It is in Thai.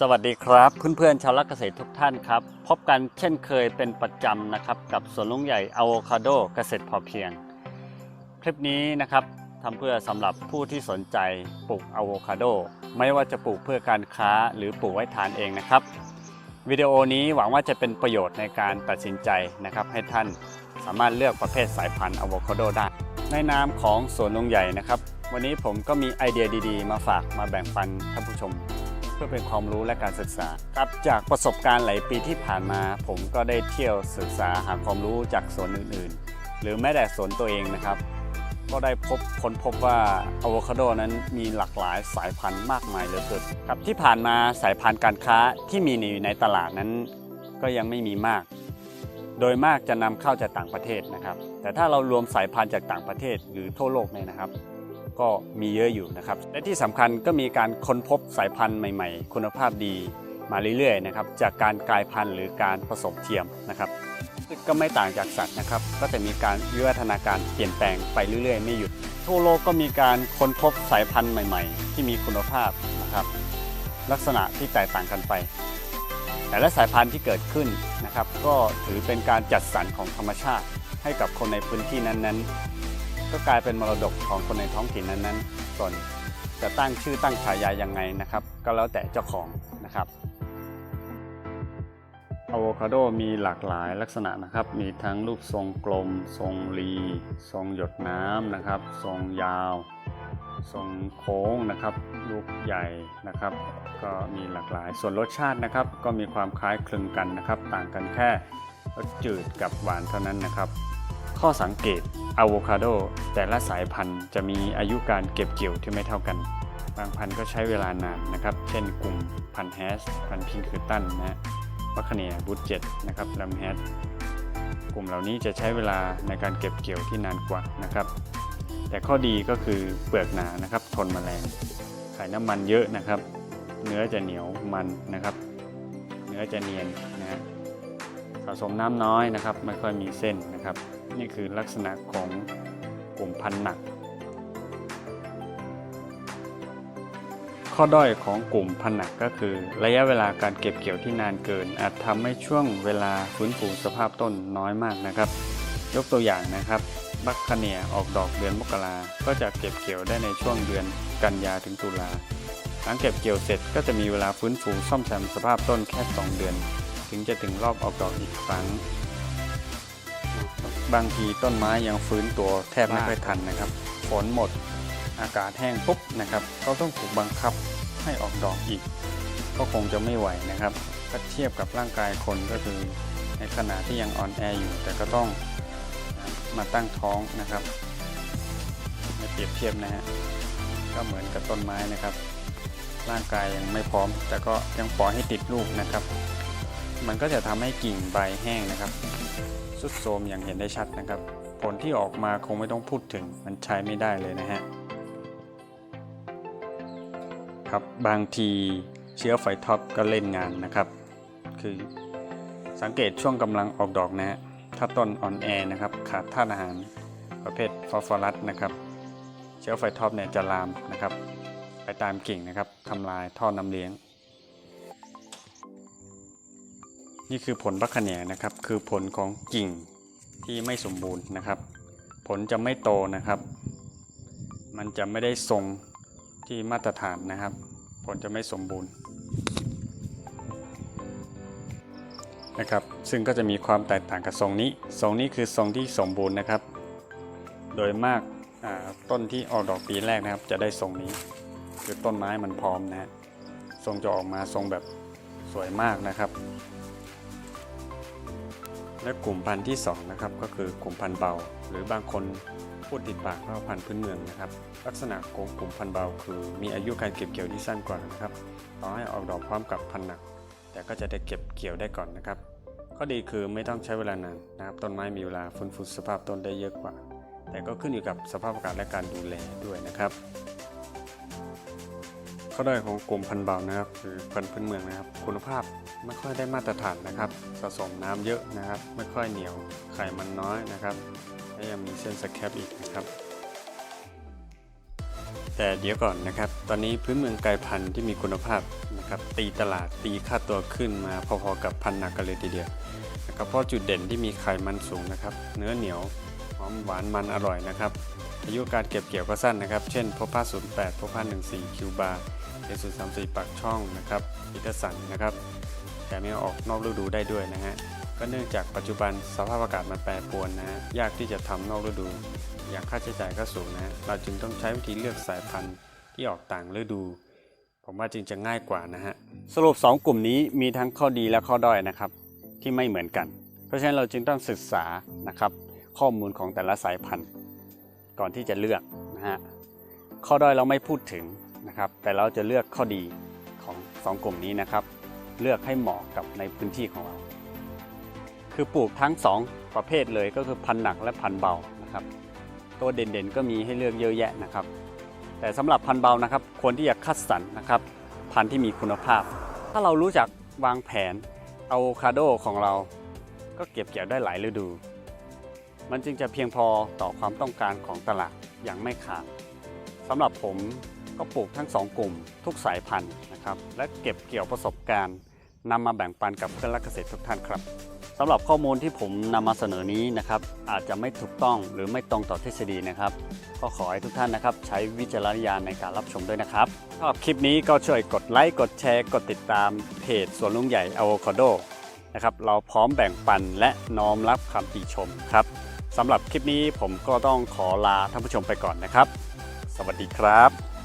สวัสดีครับเพื่อนๆชาวรักเกษตรทุกท่านครับ พบกันเช่นเคยเป็นประจำนะครับกับสวนลุงใหญ่อะโวคาโดเกษตรพอเพียง คลิปนี้นะครับทำเพื่อสำหรับผู้ที่สนใจปลูกอะโวคาโดไม่ว่าจะปลูกเพื่อการค้าหรือปลูกไว้ทานเองนะครับ วิดีโอนี้หวังว่าจะเป็นประโยชน์ในการตัดสินใจนะครับให้ท่านสามารถเลือกประเภทสายพันธุ์อะโวคาโดได้ ในนามของสวนลุงใหญ่นะครับ วันนี้ผมก็มีไอเดียดีๆ มาฝากมาแบ่งปันท่านผู้ชม เพื่อเป็นความรู้และการศึกษาครับจากประสบการณ์หลายปีที่ผ่านมา ผมก็ได้เที่ยวศึกษาหาความรู้จากสวนอื่นๆ หรือแม้แต่สวนตัวเองนะครับ ก็ได้พบค้นพบว่าอะโวคาโดนั้นมีหลากหลายสายพันธุ์มากมายเหลือเกินครับที่ผ่านมาสายพันธุ์การค้าที่มีอยู่ในตลาดนั้น ก็ยังไม่มีมาก โดยมากจะนำเข้าจากต่างประเทศนะครับ แต่ถ้าเรารวมสายพันธุ์จากต่างประเทศหรือทั่วโลกเนี่ยนะครับ ก็มีเยอะอยู่นะครับ และที่สำคัญก็มีการค้นพบสายพันธุ์ใหม่ๆ คุณภาพดีมาเรื่อยๆนะครับจากการกลายพันธุ์หรือการผสมเทียมนะครับก็ไม่ต่างจากสัตว์นะครับ ก็จะมีการวิวัฒนาการเปลี่ยนแปลงไปเรื่อยๆ ไม่หยุด ทั่วโลกก็มีการค้นพบสายพันธุ์ใหม่ ๆ ที่มีคุณภาพนะครับ ลักษณะที่แตกต่างกันไป แต่ละสายพันธุ์ที่เกิดขึ้นนะครับ ก็ถือเป็นการจัดสรรของธรรมชาติให้กับคนในพื้นที่นั้นๆ ก็กลายเป็นมรดกของคนในท้องถิ่นนั้นๆส่วนจะตั้งชื่อตั้งฉายายังไงนะครับ ก็แล้วแต่เจ้าของนะครับอะโวคาโดมีหลากหลายลักษณะนะครับ มีทั้งรูปทรงกลม ทรงรี ทรงหยดน้ำนะครับ ทรงยาว ทรงโค้งนะครับ ลูกใหญ่นะครับ ก็มีหลากหลาย ส่วนรสชาตินะครับ ก็มีความคล้ายคลึงกันนะครับ ต่างกันแค่รสจืดกับหวานเท่านั้นนะครับ ข้อสังเกต อะโวคาโดแต่ละสายพันธุ์จะมีอายุการเก็บเกี่ยวที่ไม่เท่ากัน บางพันธุ์ก็ใช้เวลานานนะครับ เช่นกลุ่มพันธุ์แฮส พันธุ์พิงคือตันนะฮะมัคคเนียบูตเจ็ตนะครับลัมแฮสกลุ่มเหล่านี้จะใช้เวลาในการเก็บเกี่ยวที่นานกว่านะครับ แต่ข้อดีก็คือเปลือกหนานะครับ ทนแมลงไขน้ำมันเยอะนะครับ เนื้อจะเหนียวมันนะครับ เนื้อจะเนียนนะฮะสะสมน้ำน้อยนะครับ ไม่ค่อยมีเส้นนะครับ นี่คือลักษณะของกลุ่มพันธุ์หนัก ข้อด้อยของกลุ่มพันธุ์หนักก็คือ ระยะเวลาการเก็บเกี่ยวที่นานเกิน อาจทำให้ช่วงเวลาฟื้นฟูสภาพต้นน้อยมากนะครับ ยกตัวอย่างนะครับ บัคคาเนียออกดอกเดือนมกรา ก็จะเก็บเกี่ยวได้ในช่วงเดือนกันยาถึงตุลาหลังเก็บเกี่ยวเสร็จก็จะมีเวลาฟื้นฟูซ่อมแซมสภาพต้นแค่ 2 เดือน ถึงจะถึงรอบออกดอกอีกครั้ง บางทีต้นไม้ยังฟื้นตัวแทบไม่ค่อยทันนะครับ ฝนหมดอากาศแห้งปุ๊บนะครับก็ต้องถูกบังคับให้ออกดอกอีก ก็คงจะไม่ไหวนะครับถ้าเทียบกับร่างกายคนก็คือในขณะที่ยังอ่อนแออยู่ แต่ก็ต้องมาตั้งท้องนะครับมาเปรียบเทียบนะฮะก็เหมือนกับต้นไม้นะครับ ร่างกายยังไม่พร้อม แต่ก็ยังปล่อยให้ติดลูกนะครับ มันก็จะทำให้กิ่งใบแห้งนะครับสุดโทมอย่างเห็นได้ชัดนะครับ ผลที่ออกมาคงไม่ต้องพูดถึงมันใช้ไม่ได้เลยนะฮะครับบางทีเชื้อไฟท็อปก็เล่นงานนะครับ คือสังเกตช่วงกำลังออกดอกนะฮะถ้าต้นอ่อนแอนะครับขาดธาตุอาหารประเภทฟอสฟอรัสนะครับ เชื้อไฟท็อปเนี่ยจะลามนะครับ ไปตามกิ่งนะครับทำลายท่อน้ำเลี้ยง นี่คือผลบัคคเนียนะครับ คือผลของกิ่งที่ไม่สมบูรณ์นะครับ ผลจะไม่โตนะครับ มันจะไม่ได้ทรงที่มาตรฐานนะครับ ผลจะไม่สมบูรณ์นะครับ ซึ่งก็จะมีความแตกต่างกับทรงนี้ ทรงนี้คือทรงที่สมบูรณ์นะครับ โดยมากาต้นที่ออกดอกปีแรกนะครับ จะได้ทรงนี้ คือต้นไม้มันพร้อมนะฮะทรงจะออกมาทรงแบบสวยมากนะครับ และกลุ่มพันธุ์ที่2นะครับก็คือกลุ่มพันธุ์เบา หรือบางคนพูดติดปากว่าพันธุ์พื้นเมืองนะครับ ลักษณะของกลุ่มพันธุ์เบา คือมีอายุการเก็บเกี่ยวที่สั้นกว่านะครับต่อให้ออกดอกพร้อมกับพันธุ์หนัก แต่ก็จะได้เก็บเกี่ยวได้ก่อนนะครับข้อดีคือไม่ต้องใช้เวลานานนะครับต้นไม้มีเวลาฟื้นฟูสภาพต้นได้เยอะกว่า แต่ก็ขึ้นอยู่กับสภาพอากาศและการดูแลด้วยนะครับข้อด้อยของกลุ่มพันธุ์เบานะครับหรือพันธุ์พื้นเมืองนะครับ คุณภาพ ไม่ค่อยได้มาตรฐานนะครับ สะสมน้ำเยอะนะครับ ไม่ค่อยเหนียวไขมันน้อยนะครับและยังมีเส้นสแครปอีกนะครับ แต่เดี๋ยวก่อนนะครับ ตอนนี้พื้นเมืองไก่พันธุ์ที่มีคุณภาพนะครับ ตีตลาดตีค่าตัวขึ้นมาพอๆกับพันธุ์หนักกันเลยทีเดียวนะครับเพราะจุดเด่นที่มีไขมันสูงนะครับ เนื้อเหนียวหอมหวานมันอร่อยนะครับอายุการเก็บเกี่ยวก็สั้นนะครับ เช่นพบผ้า08พบผ้า14คิวบาร์ เอสุ34 ปากช่องนะครับอิตาสันนะครับแต่ไม่ออกนอกฤดูได้ด้วยนะฮะก็เนื่องจากปัจจุบันสภาพอากาศมันแปรปรวนนะยากที่จะทำนอกฤดู อย่างค่าใช้จ่ายก็สูงนะฮะเราจึงต้องใช้วิธีเลือกสายพันธุ์ที่ออกต่างฤดู ผมว่าจึงจะง่ายกว่านะฮะสรุป 2 กลุ่มนี้มีทั้งข้อดีและข้อด้อยนะครับ ที่ไม่เหมือนกัน เพราะฉะนั้นเราจึงต้องศึกษานะครับ ข้อมูลของแต่ละสายพันธุ์ ก่อนที่จะเลือกนะฮะข้อด้อยเราไม่พูดถึง นะครับ แต่เราจะเลือกข้อดีของ2กลุ่มนี้นะครับ เลือกให้เหมาะกับในพื้นที่ของเรา คือปลูกทั้ง 2 ประเภทเลยก็คือพันหนักและพันเบานะครับ ตัวเด่นๆก็มีให้เลือกเยอะแยะนะครับ แต่สำหรับพันเบานะครับ ควรที่จะคัดสรรนะครับ พันที่มีคุณภาพ ถ้าเรารู้จักวางแผนอะโวคาโดของเรา ก็เก็บเกี่ยวได้หลายฤดู มันจึงจะเพียงพอต่อความต้องการของตลาดอย่างไม่ขาดสำหรับผม ก็ปลูกทั้งสองกลุ่มทุกสายพันธุ์นะครับและเก็บเกี่ยวประสบการณ์นำมาแบ่งปันกับเพื่อนรักเกษตรทุกท่านครับสำหรับข้อมูลที่ผมนำมาเสนอนี้นะครับอาจจะไม่ถูกต้องหรือไม่ตรงต่อทฤษฎีนะครับ ก็ขอให้ทุกท่านนะครับ ใช้วิจารณญาณในการรับชมด้วยนะครับชอบคลิปนี้ก็ช่วยกดไลค์กดแชร์ กดติดตามเพจสวนลุงใหญ่อะโวคาโดนะครับเราพร้อมแบ่งปันและน้อมรับคำติชมครับสำหรับคลิปนี้ผมก็ต้องขอลาท่านผู้ชมไปก่อนนะครับ สวัสดีครับ